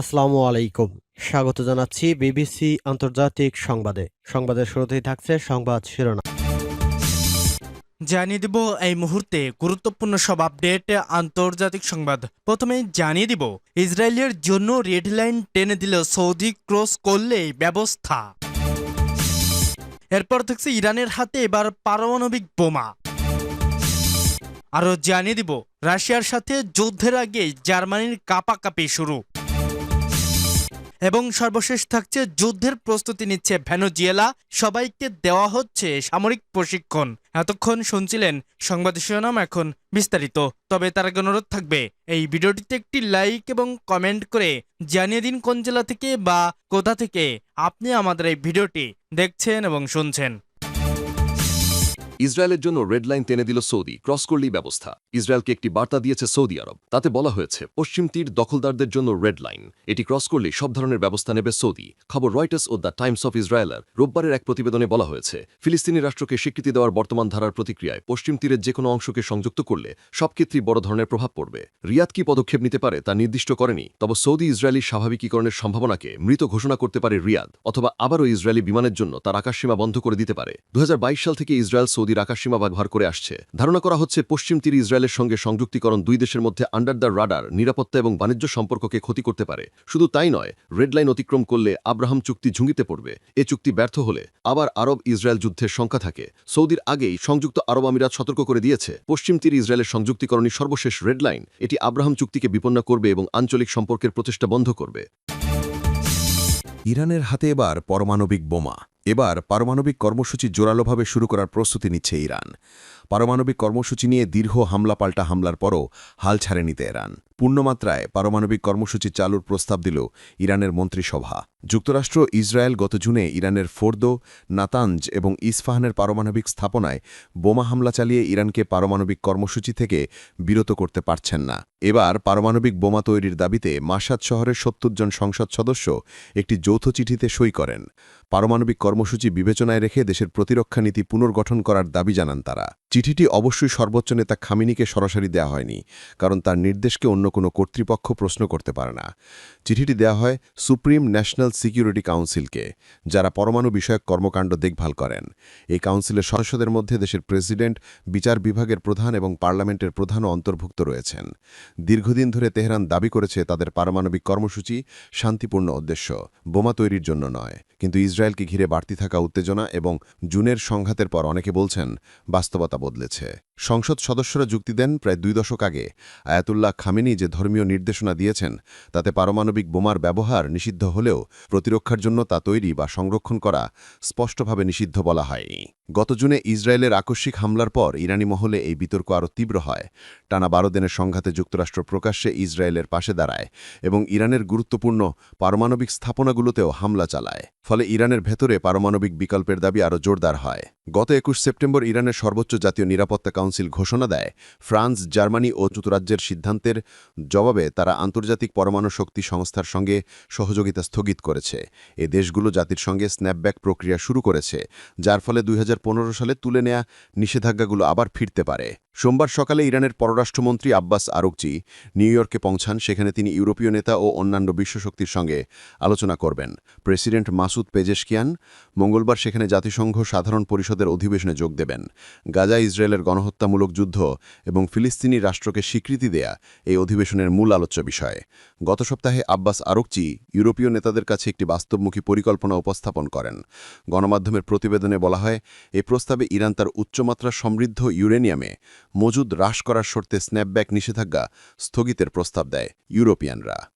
আসসালামু আলাইকুম। স্বাগত জানাচ্ছি বিবিসি আন্তর্জাতিক সংবাদে। সংবাদের শুরুতেই থাকছে সংবাদ শিরোনাম। জানিয়ে দিব এই মুহূর্তে গুরুত্বপূর্ণ সব আপডেট আন্তর্জাতিক সংবাদ। প্রথমে জানিয়ে দিব, ইসরায়েলের জন্য রেড লাইন টেনে দিল সৌদি ক্রস করলে ব্যবস্থা। এরপর থাকছে ইরানের হাতে এবার পারমাণবিক বোমা। আরও জানিয়ে দিব, রাশিয়ার সাথে যুদ্ধের আগে জার্মানির কাপাকাপি শুরু। এবং সর্বশেষ থাকছে যুদ্ধের প্রস্তুতি নিচ্ছে ভ্যানোজিয়েলা সবাইকে দেওয়া হচ্ছে সামরিক প্রশিক্ষণ। এতক্ষণ শুনছিলেন সংবাদ শিরোনাম এখন বিস্তারিত। তবে তার আগে অনুরোধ থাকবে, এই ভিডিওটিতে একটি লাইক এবং কমেন্ট করে জানিয়ে দিন কোন জেলা থেকে বা কোথা থেকে আপনি আমাদের এই ভিডিওটি দেখছেন এবং শুনছেন। ইসরায়েলের জন্য রেড লাইন টেনে দিল সৌদি, ক্রস করলেই ব্যবস্থা। ইসরায়েলকে একটি বার্তা দিয়েছে সৌদি আরব, তাতে বলা হয়েছে, পশ্চিম তীর দখলদারদের জন্য রেড লাইন, এটি ক্রস করলে সব ধরনের ব্যবস্থা নেবে সৌদি। খবর রয়টার্স ও দ্য টাইমস অফ ইসরায়েলের রোববারের এক প্রতিবেদনে বলা হয়েছে, ফিলিস্তিনি রাষ্ট্রকে স্বীকৃতি দেওয়ার বর্তমান ধারার প্রতিক্রিয়ায় পশ্চিম তীরের যে কোনো অংশকে সংযুক্ত করলে সব ক্ষেত্রেই বড় ধরনের প্রভাব পড়বে। রিয়াদ কি পদক্ষেপ নিতে পারে তা নির্দিষ্ট করেনি, তবে সৌদি ইসরায়েলি স্বাভাবিকীকরণের সম্ভাবনাকে মৃত ঘোষণা করতে পারে রিয়াদ, অথবা আবারও ইসরায়েলি বিমানের জন্য তার আকাশসীমা বন্ধ করে দিতে পারে। দু হাজার বাইশ সাল থেকে ইসরায়েল সৌদির আকাশসীমা ব্যবহার করে আসছে। ধারণা করা হচ্ছে পশ্চিম তীর ইসরায়েলের সঙ্গে সংযুক্তিকরণ দুই দেশের মধ্যে আন্ডার দ্য রাডার, নিরাপত্তা এবং বাণিজ্য সম্পর্ককে ক্ষতি করতে পারে। শুধু তাই নয়, রেড লাইন অতিক্রম করলে আব্রাহাম চুক্তি ঝুঁকিতে পড়বে। এ চুক্তি ব্যর্থ হলে আবার আরব ইসরায়েল যুদ্ধের শঙ্কা থাকে। সৌদির আগেই সংযুক্ত আরব আমিরাত সতর্ক করে দিয়েছে। পশ্চিম তীর ইসরায়েলের সংযুক্তিকরণই সর্বশেষ রেড লাইন। এটি আব্রাহাম চুক্তিকে বিপন্ন করবে এবং আঞ্চলিক সম্পর্কের প্রচেষ্টা বন্ধ করবে। ইরানের হাতে এবার পারমাণবিক বোমা। এবার পারমাণবিক কর্মসূচি জোরালোভাবে শুরু করার প্রস্তুতি নিচ্ছে ইরান। পারমাণবিক কর্মসূচি নিয়ে দীর্ঘ হামলা পাল্টা হামলার পরও হাল ছাড়েনি তেহরান। পূর্ণমাত্রায় পারমাণবিক কর্মসূচি চালুর প্রস্তাব দিল ইরানের মন্ত্রিসভা। যুক্তরাষ্ট্র ইসরায়েল গত জুনে ইরানের ফোর্দো নাতাঞ্জ এবং ইস্ফাহানের পারমাণবিক স্থাপনায় বোমা হামলা চালিয়ে ইরানকে পারমাণবিক কর্মসূচি থেকে বিরত করতে পারছেন না। এবার পারমাণবিক বোমা তৈরির দাবিতে মাসাদ শহরের সত্তর জন সংসদ সদস্য একটি যৌথ চিঠিতে সই করেন। পারমাণবিক কর্মসূচি বিবেচনায় রেখে দেশের প্রতিরক্ষা নীতি পুনর্গঠন করার দাবি জানান তারা। চিঠিটি অবশ্যই সর্বোচ্চ নেতা খামিনিকে সরাসরি দেওয়া হয়নি, কারণ তার নির্দেশকে অন্য কোনো কর্তৃপক্ষ প্রশ্ন করতে পারে না। চিঠিটি দেওয়া হয় সুপ্রিম ন্যাশনাল সিকিউরিটি কাউন্সিলকে, যারা পরমাণু বিষয়ক কর্মকাণ্ড দেখভাল করেন। এই কাউন্সিলের সদস্যদের মধ্যে দেশের প্রেসিডেন্ট, বিচার বিভাগের প্রধান এবং পার্লামেন্টের প্রধানও অন্তর্ভুক্ত রয়েছেন। দীর্ঘদিন ধরে তেহরান দাবি করেছে তাদের পারমাণবিক কর্মসূচি শান্তিপূর্ণ উদ্দেশ্য, বোমা তৈরির জন্য নয়। কিন্তু ইসরায়েলকে ঘিরে বাড়তি থাকা উত্তেজনা এবং জুনের সংঘাতের পর অনেকে বলছেন বাস্তবতা বদলেছে। সংসদ সদস্যরা যুক্তি দেন প্রায় দুই দশক আগে। আয়াতুল্লাহ খামেনি যে ধর্মীয় নির্দেশনা দিয়েছেন, তাতে পারমাণবিক বোমার ব্যবহার নিষিদ্ধ হলেও প্রতিরক্ষার জন্য তা তৈরি বা সংরক্ষণ করা স্পষ্টভাবে নিষিদ্ধ বলা হয়নি। গত জুনে ইসরায়েলের আকস্মিক হামলার পর ইরানি মহলে এই বিতর্ক আরও তীব্র হয়। টানা বারো দিনের সংঘাতে যুক্তরাষ্ট্র প্রকাশ্যে ইসরায়েলের পাশে দাঁড়ায় এবং ইরানের গুরুত্বপূর্ণ পারমাণবিক স্থাপনাগুলোতেও হামলা চালায়। ফলে ইরানের ভেতরে পারমাণবিক বিকল্পের দাবি আরও জোরদার হয়। গত একুশ সেপ্টেম্বর ইরানের সর্বোচ্চ জাতীয় নিরাপত্তা কাউন্সিল ঘোষণা দেয়, ফ্রান্স, জার্মানি ও যুক্তরাজ্যের সিদ্ধান্তের জবাবে তারা আন্তর্জাতিক পরমাণু শক্তি সংস্থার সঙ্গে সহযোগিতা স্থগিত করেছে। এ দেশগুলো জাতির সঙ্গে স্ন্যাপব্যাক প্রক্রিয়া শুরু করেছে, যার ফলে দুই হাজার সালে তুলে নেয়া নিষেধাজ্ঞাগুলো আবার ফিরতে পারে। সোমবার সকালে ইরানের পররাষ্ট্রমন্ত্রী আব্বাস আরুকজি নিউ ইয়র্কে পৌঁছান, সেখানে তিনি ইউরোপীয় নেতা ও অন্যান্য বিশ্বশক্তির সঙ্গে আলোচনা করবেন। প্রেসিডেন্ট মাসুদ পেজেশকিয়ান মঙ্গলবার সেখানে জাতিসংঘ সাধারণ পরিষদের অধিবেশনে যোগ দেবেন। গাজা ইসরায়েলের গণহত্যামূলক যুদ্ধ এবং ফিলিস্তিনি রাষ্ট্রকে স্বীকৃতি দেয়া এই অধিবেশনের মূল আলোচ্য বিষয়। গত সপ্তাহে আব্বাস আরুকজি ইউরোপীয় নেতাদের কাছে একটি বাস্তবমুখী পরিকল্পনা উপস্থাপন করেন। গণমাধ্যমের প্রতিবেদনে বলা হয় এই প্রস্তাবে ইরান তার উচ্চমাত্রা সমৃদ্ধ ইউরেনিয়ামে মজুদ হ্রাস করার শর্তে স্ন্যাপব্যাক নিষেধাজ্ঞা স্থগিতের প্রস্তাব দেয় ইউরোপিয়ানরা।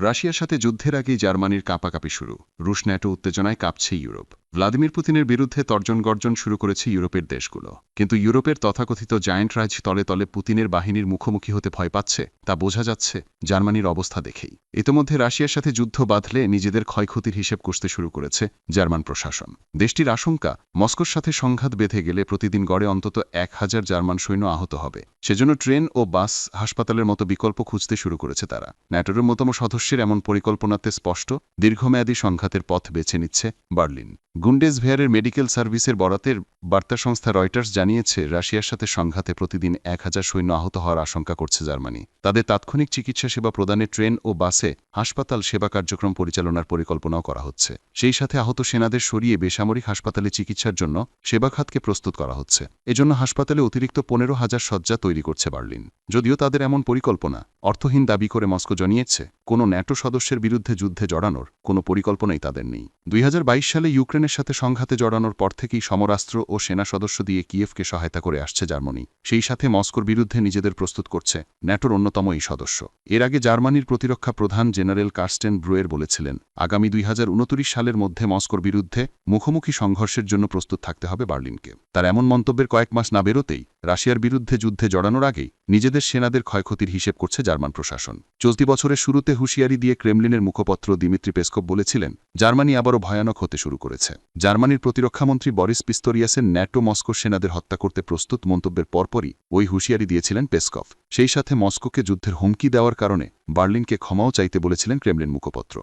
রাশিয়ার সাথে যুদ্ধের আগেই জার্মানির কাঁপাকাঁপি শুরু। রুশ ন্যাটো উত্তেজনায় কাঁপছে ইউরোপ। ভ্লাদিমির পুতিনের বিরুদ্ধে তর্জন গর্জন শুরু করেছে ইউরোপের দেশগুলো। কিন্তু ইউরোপের তথাকথিত জায়েন্ট রাজ তলে তলে পুতিনের বাহিনীর মুখোমুখি হতে ভয় পাচ্ছে, তা বোঝা যাচ্ছে জার্মানির অবস্থা দেখেই। ইতোমধ্যে রাশিয়ার সাথে যুদ্ধ বাঁধলে নিজেদের ক্ষয়ক্ষতির হিসেব কষতে শুরু করেছে জার্মান প্রশাসন। দেশটির আশঙ্কা, মস্কোর সাথে সংঘাত বেঁধে গেলে প্রতিদিন গড়ে অন্তত এক হাজার জার্মান সৈন্য আহত হবে। সেজন্য ট্রেন ও বাস হাসপাতালের মতো বিকল্প খুঁজতে শুরু করেছে তারা। ন্যাটোর মতম সদস্যের এমন পরিকল্পনাতে স্পষ্ট, দীর্ঘমেয়াদী সংঘাতের পথ বেছে নিচ্ছে বার্লিন। গুন্ডেস ভেয়ারের মেডিকেল সার্ভিসের বরাতের বার্তা সংস্থা রয়টার্স জানিয়েছে, রাশিয়ার সাথে সংঘাতে প্রতিদিন এক হাজার সৈন্য আহত হওয়ার আশঙ্কা করছে জার্মানি। তাদের তাৎক্ষণিক চিকিৎসা সেবা প্রদানে ট্রেন ও বাসে হাসপাতাল সেবা কার্যক্রম পরিচালনার পরিকল্পনাও করা হচ্ছে। সেই সাথে আহত সেনাদের সরিয়ে বেসামরিক হাসপাতালে চিকিৎসার জন্য সেবা খাতকে প্রস্তুত করা হচ্ছে। এজন্য হাসপাতালে অতিরিক্ত পনেরো হাজার শয্যা তৈরি করছে বার্লিন। যদিও তাদের এমন পরিকল্পনা, অর্থহীন দাবি করে মস্কো জানিয়েছে, কোনো ন্যাটো সদস্যের বিরুদ্ধে যুদ্ধে জড়ানোর কোনো পরিকল্পনাই তাদের নেই। দুই হাজার বাইশ সালে ইউক্রেনের সাথে সংঘাতে জড়ানোর পর থেকেই সমরাস্ত্র ও সেনা সদস্য দিয়ে কিয়েভকে সহায়তা করে আসছে জার্মানি। সেই সাথে মস্কোর বিরুদ্ধে নিজেদের প্রস্তুত করছে ন্যাটোর অন্যতম এই সদস্য। এর আগে জার্মানির প্রতিরক্ষা প্রধান জেনারেল কার্স্টেন ব্রুয়ের বলেছিলেন, আগামী দুই হাজার উনত্রিশ সালের মধ্যে মস্কোর বিরুদ্ধে মুখোমুখি সংঘর্ষের জন্য প্রস্তুত থাকতে হবে বার্লিনকে। তার এমন মন্তব্যের কয়েক মাস না বেরোতেই রাশিয়ার বিরুদ্ধে যুদ্ধে জড়ানোর আগেই নিজেদের সেনাদের ক্ষয়ক্ষতির হিসেব করছে জার্মান প্রশাসন। চলতি বছরের শুরুতে হুঁশিয়ারি দিয়ে ক্রেমলিনের মুখপত্র দিমিত্রি পেস্কোপ বলেছিলেন, জার্মানি আবারও ভয়ানক হতে শুরু করেছে। জার্মানির প্রতিরক্ষামন্ত্রী বরিস পিস্তরিয়াসের ন্যাটো মস্কো সেনাদের হত্যা করতে প্রস্তুত মন্তব্যের পরপরই ওই হুঁশিয়ারি দিয়েছিলেন পেস্কফ। সেই সাথে মস্কোকে যুদ্ধের হুমকি দেওয়ার কারণে বার্লিনকে ক্ষমাও চাইতে বলেছিলেন ক্রেমলিন মুখপত্র।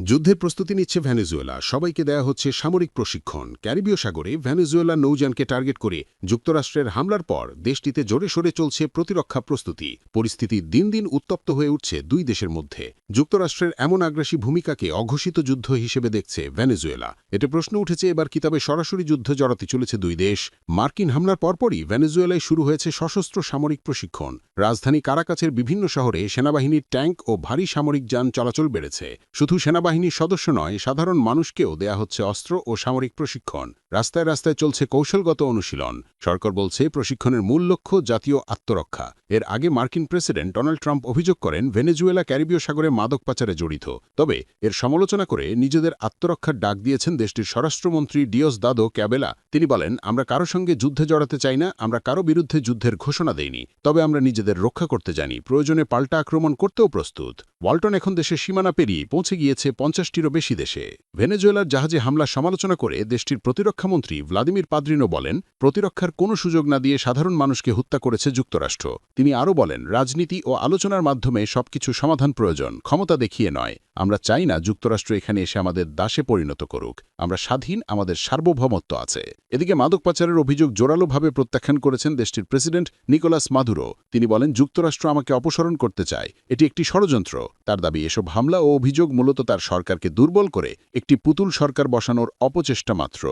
যুদ্ধের প্রস্তুতি নিচ্ছে ভেনেজুয়েলা। সবাইকে দেয়া হচ্ছে সামরিক প্রশিক্ষণ। ক্যারিবীয় সাগরে ভেনেজুয়েলা নৌযানকে টার্গেট করে যুক্তরাষ্ট্রের হামলার পর দেশটিতে জোরে সোরে চলছে প্রতিরক্ষা প্রস্তুতি। পরিস্থিতি দিন দিন উত্তপ্ত হয়ে উঠছে দুই দেশের মধ্যে। যুক্তরাষ্ট্রের এমন আগ্রাসী ভূমিকাকে অঘোষিত যুদ্ধ হিসেবে দেখছে ভেনেজুয়েলা। এতে প্রশ্ন উঠেছে এবার কিতাবে সরাসরি যুদ্ধ জড়াতে চলেছে দুই দেশ। মার্কিন হামলার পরপরই ভেনেজুয়েলায় শুরু হয়েছে সশস্ত্র সামরিক প্রশিক্ষণ। রাজধানী কারাকাছের বিভিন্ন শহরে সেনাবাহিনীর ট্যাঙ্ক ও ভারী সামরিক যান চলাচল বেড়েছে। শুধু সেনাবাহিনীর সদস্য নয় সাধারণ মানুষকেও দেয়া হচ্ছে অস্ত্র ও সামরিক প্রশিক্ষণ। রাস্তায় রাস্তায় চলছে কৌশলগত অনুশীলন। সরকার বলছে, প্রশিক্ষণের মূল লক্ষ্য জাতীয় আত্মরক্ষা। এর আগে মার্কিন প্রেসিডেন্ট ডোনাল্ড ট্রাম্প অভিযোগ করেন, ভেনেজুয়েলা ক্যারিবীয় সাগরে মাদক পাচারে জড়িত। তবে এর সমালোচনা করে নিজেদের আত্মরক্ষার ডাক দিয়েছেন দেশটির স্বরাষ্ট্রমন্ত্রী ডিওস দাদো ক্যাবেলা। তিনি বলেন, আমরা কারও সঙ্গে যুদ্ধে জড়াতে চাই না, আমরা কারও বিরুদ্ধে যুদ্ধের ঘোষণা দেইনি। তবে আমরা নিজেদের রক্ষা করতে জানি, প্রয়োজনে পাল্টা আক্রমণ করতেও প্রস্তুত। ওয়ালটন এখন দেশের সীমানা পেরিয়ে পৌঁছে গিয়েছে পঞ্চাশটিরও বেশি দেশে। ভেনেজুয়েলার জাহাজে হামলা সমালোচনা করে দেশটির প্রতিরক্ষামন্ত্রী ভ্লাদিমির পাদ্রিনো বলেন, প্রতিরক্ষার কোনো সুযোগ না দিয়ে সাধারণ মানুষকে হত্যা করেছে যুক্তরাষ্ট্র। তিনি আরও বলেন, রাজনীতি ও আলোচনার মাধ্যমে সবকিছু সমাধান প্রয়োজন, ক্ষমতা দেখিয়ে নয়। আমরা চাই না যুক্তরাষ্ট্র এখানে এসে আমাদের দাসে পরিণত করুক। আমরা স্বাধীন, আমাদের সার্বভৌমত্ব আছে। এদিকে মাদক পাচারের অভিযোগ জোরালোভাবে প্রত্যাখ্যান করেছেন দেশটির প্রেসিডেন্ট নিকোলাস মাদুরো। তিনি বলেন, যুক্তরাষ্ট্র আমাকে অপসারণ করতে চায়। এটি একটি ষড়যন্ত্র। তার দাবি, এসব হামলা ও অভিযোগ মূলত তার সরকারকে দুর্বল করে একটি পুতুল সরকার বসানোর অপচেষ্টা মাত্র।